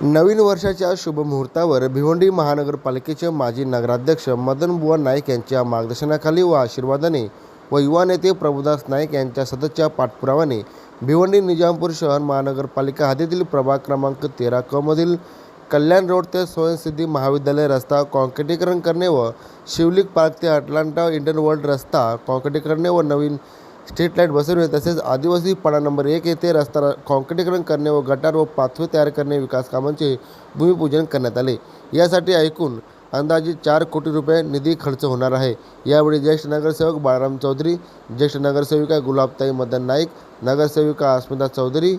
नवीन वर्षाच्या शुभमुहूर्तावर भिवंडी महानगरपालिकेचे माजी नगराध्यक्ष मदनबुवा नाईक यांच्या मार्गदर्शनाखाली व आशीर्वादाने व युवा नेते प्रभुदास नाईक यांच्या सततच्या पाठपुराव्याने भिवंडी निजामपूर शहर महानगरपालिका हद्दीतील प्रभाग क्रमांक तेरा क मधील कल्याण रोड ते स्वयंसिद्धी महाविद्यालय रस्ता कॉन्क्रिटीकरण करणे व शिवलिक पार्क ते अटलांटा इंडियन वर्ल्ड रस्ता कॉन्क्रिटीकरणे व नवीन स्ट्रीट लाइट बसवणे तसेच आदिवासी पाडा नंबर एक येथे रस्ता र- कॉन्क्रिटीकरण करणे व गटार व पाथवे तयार करणे विकास कामांचे भूमिपूजन करण्यात आले. यासाठी ऐकून अंदाजे चार कोटी रुपये निधी खर्च होणार आहे. यावेळी ज्येष्ठ नगरसेवक बाळाराम चौधरी ज्येष्ठ नगरसेविका गुलाबताई मदन नाईक नगरसेविका अस्मिता चौधरी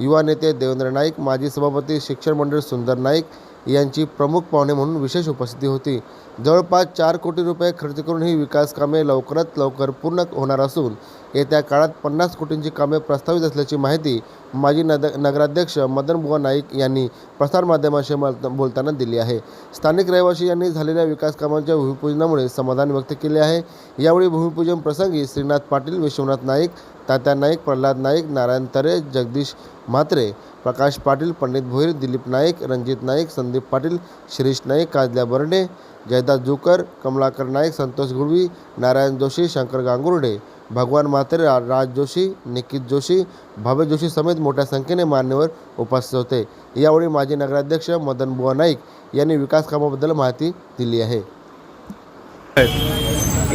युवा नेते देवेंद्र नाईक माजी सभापती शिक्षण मंडळ सुंदर नाईक यांची प्रमुख पाहुणे म्हणून विशेष उपस्थिती होती. जवळपास चार कोटी रुपये खर्च करून ही विकास कामे लवकरात लवकर पूर्ण होणार असून येत्या काळात पन्नास कोटींची कामे प्रस्तावित असल्याची माहिती माजी नद नगराध्यक्ष मदनबुवा नाईक यांनी प्रसारमाध्यमाशी बोलताना दिली आहे. स्थानिक रहिवासी यांनी झालेल्या विकास कामांच्या भूमिपूजनामुळे समाधान व्यक्त केले आहे. यावेळी भूमिपूजन प्रसंगी श्रीनाथ पाटील विश्वनाथ नाईक तात्या नाईक प्रल्हाद नाईक नारायण तरे जगदीश म्हात्रे प्रकाश पाटील पंडित भोईर दिलीप नाईक रणजित नाईक संदीप पाटील शिरीष नाईक काजल्या बर्डे जयदास जुकर कमलाकर नाईक संतोष गुळवी नारायण जोशी शंकर गांगुर्डे भगवान म्हात्रे रा- राज जोशी निकित जोशी भावे जोशी समेत मोठ्या संख्येने मान्यवर उपस्थित होते. यावेळी माजी नगराध्यक्ष मदन बुवा नाईक यांनी विकास कामाबद्दल माहिती दिली आहे.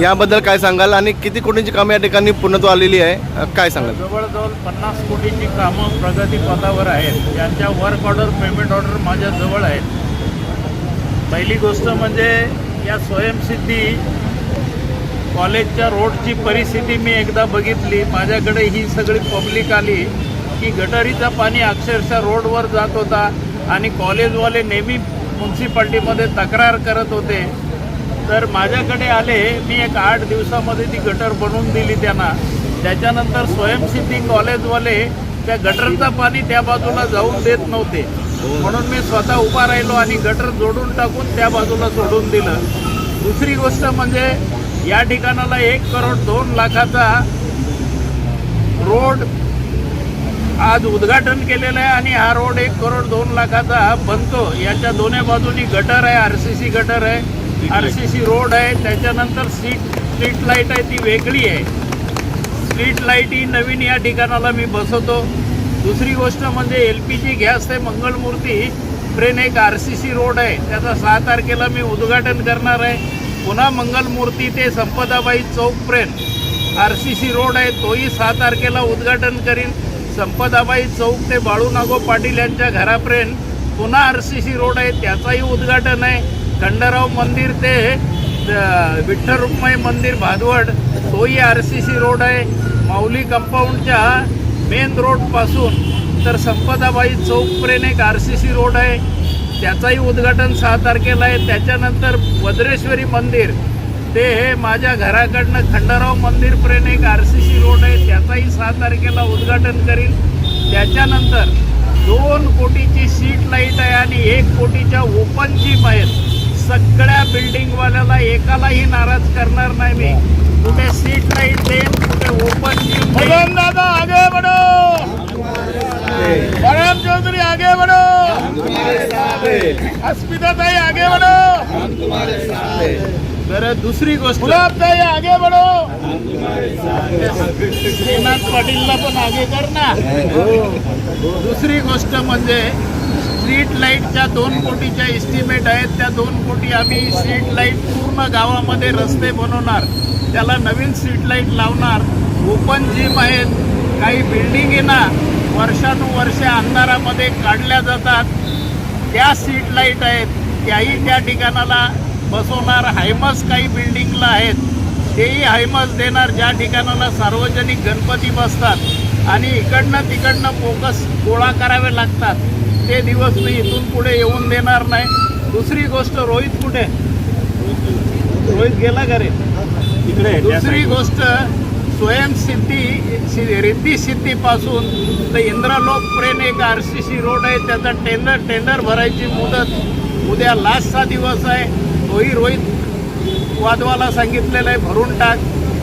याबद्दल काय सांगाल आणि किती कोटींची कामे या ठिकाणी पूर्णत्व आलेली आहे? काय सांगाल? जवळजवळ पन्नास कोटीची कामं प्रगतीपथावर आहेत. यांच्या वर्क ऑर्डर पेमेंट ऑर्डर माझ्या जवळ आहेत. पहिली गोष्ट म्हणजे या स्वयंसिद्धी कॉलेजच्या रोडची परिस्थिती मी एकदा बघितली. माझ्याकडे ही सगळी पब्लिक आली की गटारीचा पाणी अक्षरशः रोडवर जात होता आणि कॉलेजवाले नेहमी म्युन्सिपाल्टीमध्ये तक्रार करत होते. तर माझ्याकडे आले मी एक आठ दिवसामध्ये ती गटर बनवून दिली त्यांना. त्याच्यानंतर स्वयंसिद्धी कॉलेजवाले त्या गटरचा पाणी त्या बाजूला जाऊन देत नव्हते. म्हणून मी स्वतः उभा राहिलो आणि गटर जोडून टाकून त्या बाजूला सोडून दिलं. दुसरी गोष्ट म्हणजे या ठिकाणाला एक करोड दोन लाखाचा रोड आज उद्घाटन केलेलं आहे आणि हा रोड एक करोड दोन लाखाचा बनतो. याच्या दोन्ही बाजूनी गटर आहे आर सी सी गटर आहे आर सी सी रोड आहे. त्याच्यानंतर सीट स्ट्रीट लाइट आहे ती वेगळी आहे. स्ट्रीट लाइट ही नवीन या ठिकाणाला मी बसवतो. दुसरी गोष्ट म्हणजे एल पी जी गॅस ते मंगलमूर्ती ट्रेन एक आर सी सी रोड आहे. त्याचा सहा तारखेला मी उद्घाटन करणार आहे. पुन्हा मंगलमूर्ती ते संपदाबाई चौकपर्यंत आर सी सी रोड आहे तोही सहा तारखेला उद्घाटन करीन. संपदाबाई चौक ते बाळूनागो पाटील यांच्या घरापर्यंत पुन्हा आर सी सी रोड आहे त्याचाही उद्घाटन आहे. खंडराव मंदिर ते विठ्ठल रुक्माई मंदिर भादवड तोही आर सी सी रोड आहे. माऊली कंपाऊंडच्या मेन रोडपासून तर संपदाबाई चौकपर्यंत एक आर सी सी रोड आहे. त्याचाही उद्घाटन सहा तारखेला आहे. त्याच्यानंतर वज्रेश्वरी मंदिर ते हे माझ्या घराकडनं खंडराव मंदिरपर्यंत एक आर सी सी रोड आहे. त्याचाही सहा तारखेला उद्घाटन करीन. त्याच्यानंतर दोन कोटीची सीट लाइट आहे आणि एक कोटीच्या ओपन जिम आहेत सगळ्या बिल्डिंगवाल्याला एकालाही नाराज करणार नाही मी. कुठे सीट लाइट देईन कुठे ओपन जिम दादा आगे बडो बलराम चौधरी आगे बढो अस्मिता ताई आगे बढो। तर दुसरी गोष्ट। गुलाब ताई आगे बढो। श्रीनाथ पाटीलला पण आगे कर ना। दुसरी गोष्ट म्हणजे स्ट्रीट लाईटच्या दोन कोटीच्या एस्टिमेट आहेत. त्या दोन कोटी आम्ही स्ट्रीट लाइट पूर्ण गावामध्ये रस्ते बनवणार. त्याला नवीन स्ट्रीट लाइट लावणार. ओपन जिम आहेत. काही बिल्डिंगी ना वर्षानुवर्षे अंधारामध्ये काढल्या जातात. त्या स्ट्रीट लाइट आहेत त्याही त्या ठिकाणाला बसवणार हायमस काही बिल्डिंगला आहेत तेही हायमस देणार. ज्या ठिकाणाला सार्वजनिक गणपती बसतात आणि इकडनं तिकडनं फोकस गोळा करावे लागतात ते दिवस मी इथून पुढे येऊन देणार नाही. दुसरी गोष्ट रोहित कुठे? रोहित गेला का रे इकडे दुसरी गोष्ट स्वयंसिद्धी सि- रिद्धी सिद्धीपासून तर इंद्रलोकपर्यंत एक आर सी सी रोड आहे त्याचा टेंडर टेंडर भरायची मुदत उद्या लास्टचा दिवस आहे. तोही रोहित वादवाला सांगितलेलं आहे भरून टाक.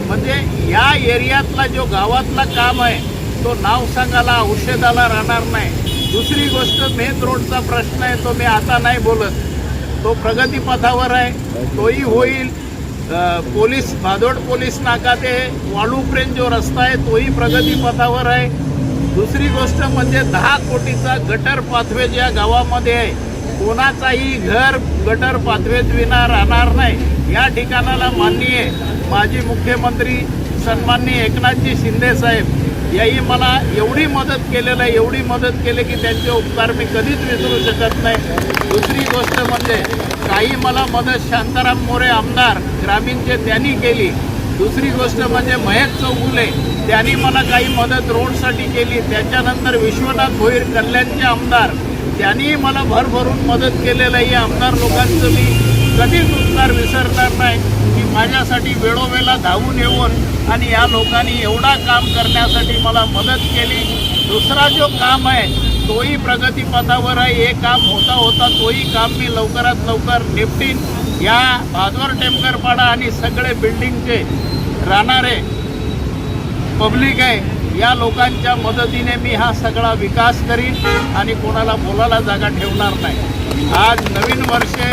म्हणजे या एरियातला जो गावातला काम आहे तो नाव सांगायला औषधाला राहणार नाही. दुसरी गोष्ट मेन रोडचा प्रश्न आहे तो मी आता नाही बोलत. तो प्रगतीपथावर आहे तोही होईल. पोलीस भादोड पोलीस नाका ते वाळूपर्यंत जो रस्ता आहे तोही प्रगतीपथावर आहे. दुसरी गोष्ट म्हणजे दहा कोटीचा गटर पाथवे ज्या गावामध्ये आहे. कोणाचाही घर गटर पाथवेत विना राहणार नाही. या ठिकाणाला माननीय माजी मुख्यमंत्री सन्माननीय एकनाथजी शिंदे साहेब याही मला एवढी मदत केलेलं आहे एवढी मदत केली की त्यांचे उपकार मी कधीच विसरू शकत नाही. दुसरी गोष्ट म्हणजे काही मला मदत शांताराम मोरे आमदार ग्रामीणचे त्यांनी केली. दुसरी गोष्ट म्हणजे महेश चौगुले त्यांनी मला काही मदत रोडसाठी केली. त्याच्यानंतर विश्वनाथ भोईर कल्याणचे आमदार त्यांनीही मला भरभरून मदत केलेलं आहे. आमदार लोकांचं मी कधीच उपकार विसरणार नाही. की माझ्यासाठी वेळोवेळा धावून येऊन आणि या लोकांनी एवढा काम करण्यासाठी मला मदत केली. दुसरा जो काम आहे तोही प्रगतीपथावर आहे. हे काम होता होता तोही काम मी लवकरात लवकर निपटीन. या भादवर टेमकरपाडा आणि सगळे बिल्डिंगचे राहणारे पब्लिक आहे या लोकांच्या मदतीने मी हा सगळा विकास करीन आणि कोणाला बोलायला जागा ठेवणार नाही. आज नवीन वर्षे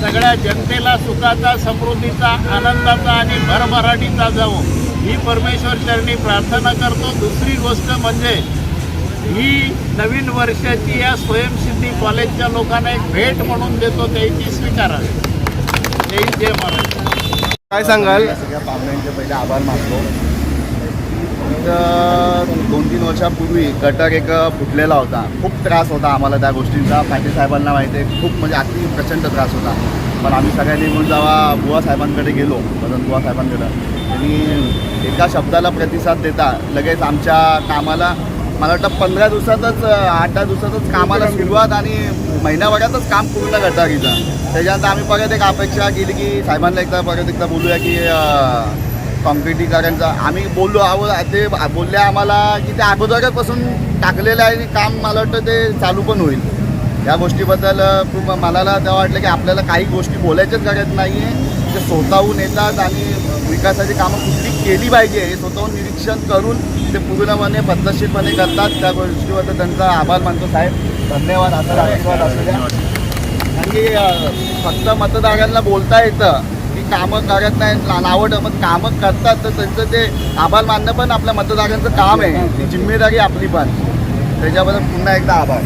सगळ्या जनतेला सुखाचा समृद्धीचा आनंदाचा आणि भरभराटीचा जावो. ही परमेश्वर चरणी प्रार्थना करतो. दुसरी गोष्ट म्हणजे ही नवीन वर्षाची या स्वयंसिद्धी कॉलेजच्या लोकांना एक भेट म्हणून देतो त्याची स्वीकारावी जय जय महाराष्ट्र. काय सांगाल? सगळ्या पाहुण्यांचे पहिले आभार मानतो. तर दोन तीन वर्षापूर्वी गटर एक फुटलेला होता. खूप त्रास होता आम्हाला त्या गोष्टींचा. पाटील साहेबांना माहिती आहे खूप म्हणजे अति प्रचंड त्रास होता. पण आम्ही सगळ्यांनी म्हणून जेव्हा बुवा साहेबांकडे गेलो मदन बुवा साहेबांकडे त्यांनी एका शब्दाला प्रतिसाद देता लगेच आमच्या कामाला मला वाटतं पंधरा दिवसातच आठ दहा दिवसातच कामाला सुरुवात आणि महिन्याभरातच काम पूर्ण गटारीचं त्याच्यानंतर आम्ही परत एक अपेक्षा केली की साहेबांना एकदा परत एकदा बोलूया की कॉन्क्रिटीकरणचा आम्ही बोललो आहो ते बोलले आम्हाला की ते अगोदरपासून टाकलेलं आहे आणि काम मला वाटतं ते चालू पण होईल. या गोष्टीबद्दल खूप मला तेव्हा वाटलं की आपल्याला काही गोष्टी बोलायच्याच गरज नाही आहे ते स्वतःहून येतात आणि विकासाची कामं कुठली केली पाहिजे हे स्वतःहून निरीक्षण करून ते पूर्णपणे पद्धतशीरपणे करतात. त्या गोष्टीवर त्यांचा आभार मानतो साहेब. धन्यवाद. असा आशीर्वाद असू द्या. आणि फक्त मतदारांना बोलता येतं की कामं करत नाही नावं मग कामं करतात. तर त्यांचं ते आभार मानणं पण आपल्या मतदारांचं काम आहे. ती जिम्मेदारी आपली पण. त्याच्याबद्दल पुन्हा एकदा आभार.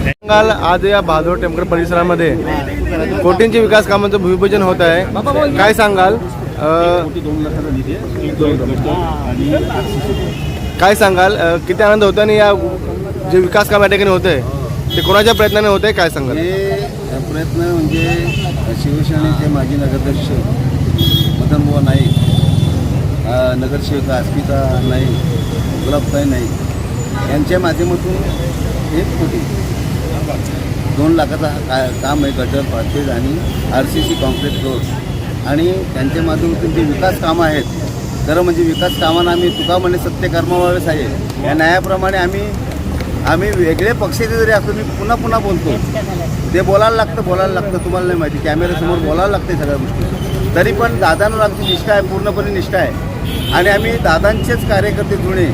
सांगाल आज या भादोर टेमकर परिसरामध्ये कोटींचे विकास कामांचं भूमिपूजन होत आहे. काय सांगाल? काय सांगाल? किती आनंद होतो आणि या जे विकास काम या ठिकाणी होते ते कोणाच्या प्रयत्नाने होते काय सांगाल? प्रयत्न म्हणजे शिवसेनेचे माजी नगराध्यक्ष मदनबुवा नाईक अ, नगरसेविका अस्मिता नाईक गुलाबताई नाईक यांच्या माध्यमातून एक कोटी दोन लाखाचा का काम आहे गटर पाचवेज आणि R C C concrete road. आणि त्यांच्या माध्यमातून जे विकास कामं आहेत खरं म्हणजे विकास कामांना आम्ही तुका म्हणे सत्य आहे. या न्यायाप्रमाणे आम्ही आम्ही वेगळे पक्षाचे जरी असतो मी पुन्हा पुन्हा बोलतो. ते बोलायला लागतं बोलायला लागतं तुम्हाला नाही माहिती. कॅमेऱ्यासमोर बोलायला लागते सगळ्या गोष्टी. तरी पण दादांवर आमची निष्ठा आहे पूर्णपणे निष्ठा आहे. आणि आम्ही दादांचेच कार्यकर्ते जुने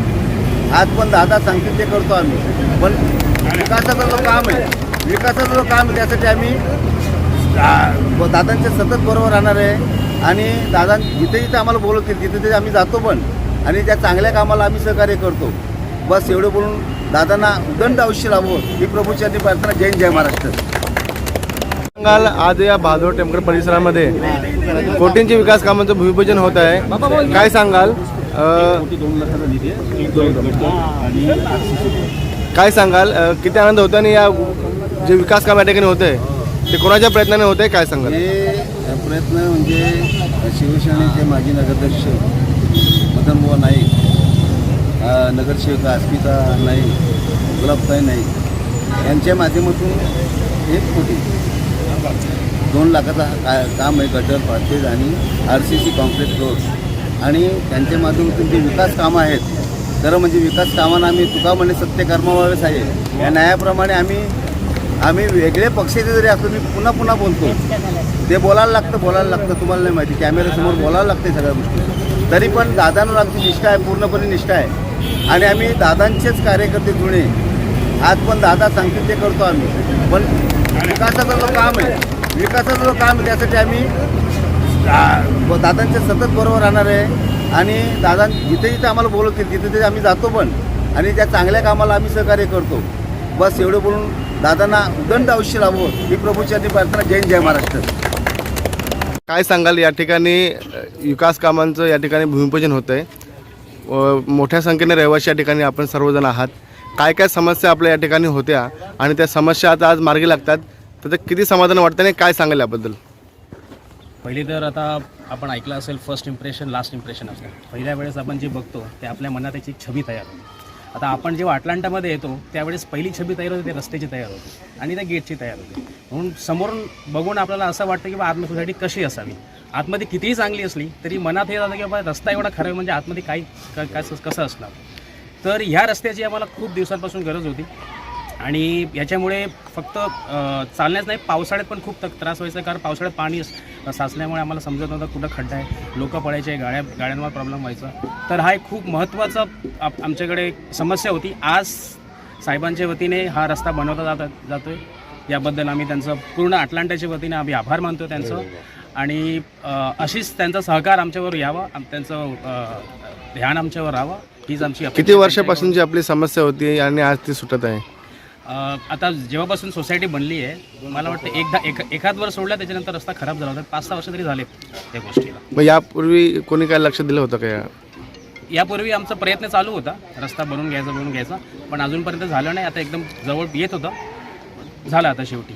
आज पण दादा सांगतील ते करतो आम्ही. पण विकासाचं जो काम आहे विकासाचं जो काम आहे त्यासाठी आम्ही दादांच्या सतत बरोबर राहणार आहे. आणि दादा जिथे जिथे आम्हाला बोलवतील तिथे तिथे आम्ही जातो पण आणि त्या चांगल्या कामाला आम्ही सहकार्य करतो. बस एवढं बोलून दादांना उदंड आयुष्य लाभो ही प्रभूच्यांनी प्रार्थना जय हिंद, जय महाराष्ट्र. सांगाल आज या भादोड टेमकर परिसरामध्ये कोटींचे विकास कामांचं भूमिपूजन होत आहे. काय सांगाल? काय सांगाल? किती आनंद होतो आणि या जे विकास काम या ठिकाणी होते ते कोणाच्या प्रयत्नाने होते काय सांगाल? हे प्रयत्न म्हणजे शिवसेनेचे माजी नगराध्यक्ष मदनबुवा नाईक नगरसेविका अस्मिता नाईक गुलाबताई नाईक यांच्या माध्यमातून एक कोटी दोन लाखाचा का काम आहे गटर पाचेज आणि R C C concrete road. आणि त्यांच्या माध्यमातून जे विकास कामं आहेत खरं म्हणजे विकास कामांना आम्ही तुका म्हणे सत्य कर्मावेळेस आहे. या न्यायाप्रमाणे आम्ही आम्ही वेगळे पक्षाचे जरी असलो मी पुन्हा पुन्हा बोलतो. ते बोलायला लागतं बोलायला लागतं तुम्हाला नाही माहिती. कॅमेऱ्यासमोर बोलायला लागते सगळ्या गोष्टी. तरी पण दादांवर आमची निष्ठा आहे पूर्णपणे निष्ठा आहे. आणि आम्ही दादांचेच कार्यकर्ते जुने. आज पण दादा सांगतील ते करतो आम्ही. पण विकासाचं जो काम आहे विकासाचं जो काम आहे त्यासाठी आम्ही दादांच्या सतत बरोबर राहणार आहे. आणि दादा जिथे जिथे आम्हाला बोलवतील तिथे तिथे आम्ही जातो पण. आणि त्या चांगल्या कामाला आम्ही सहकार्य करतो. बस एवढं बोलून दादांना उदंड आयुष्य लाभो ही प्रभूची प्रार्थना. जैन जय महाराष्ट्र. काय सांगाल? या ठिकाणी विकास कामांचं या ठिकाणी भूमिपूजन होतं आहे मोठ्या संख्येने रहिवासी या ठिकाणी आपण सर्वजण आहात. काय काय समस्या आपल्या या ठिकाणी होत्या? आणि त्या समस्या आता आज मार्गी लागतात. त्याचं किती समाधान वाटतं आणि काय सांगाल याबद्दल? पहिले तर आता आपण ऐकलं असेल फर्स्ट इम्प्रेशन लास्ट इम्प्रेशन असतं पहिल्या वेळेस आपण जे बघतो ते आपल्या मनात त्याची छबी तयार होते. आता आपण जेव्हा अटलांटामध्ये येतो त्यावेळेस पहिली छबी तयार होते ते रस्त्याची तयार होते आणि त्या गेटची तयार होते. म्हणून समोरून बघून आपल्याला असं वाटतं की बा आतमध्ये सोसायटी कशी असावी? आतमध्ये कितीही चांगली असली तरी मनात हे जातं की बाबा रस्ता एवढा खराब म्हणजे आतमध्ये काय क- कसं असणार? तर ह्या रस्त्याची आम्हाला खूप दिवसांपासून गरज होती. आणि याच्यामुळे फक्त अ, चालण्याच नाही पावसाळ्यात पण खूप तक- त्रास व्हायचा कारण पावसाळ्यात पाणी साचल्यामुळे आम्हाला समजत नव्हतं कुठं खड्डा आहे. लोक पडायचे गाड्या गाड्यांवर प्रॉब्लेम व्हायचा. तर हा एक खूप महत्त्वाचा आमच्याकडे समस्या होती. आज साहेबांच्या वतीने हा रस्ता बनवता जात जातो आहे याबद्दल आम्ही त्यांचं पूर्ण अटलांटाच्या वतीने आम्ही आभार मानतो त्यांचं. आणि अशीच त्यांचा सहकार आमच्यावर यावा त्यांचं ध्यान आमच्यावर राहावं. हीच आमची किती वर्षापासूनची आपली समस्या होती आणि आज ती सुटत आहे? आता जेव्हापासून सोसायटी बनली आहे मला वाटतं एकदा एक एखाद वर्ष सोडला त्याच्यानंतर रस्ता खराब झाला होता. पाच सहा वर्ष तरी झाले त्या गोष्टीला. मग यापूर्वी कोणी काय लक्ष दिलं होतं का यापूर्वी आमचा प्रयत्न चालू होता. रस्ता बनवून घ्यायचा बनवून घ्यायचा. पण अजूनपर्यंत झालं नाही. आता एकदम जवळ येत होतं. झालं आता शेवटी.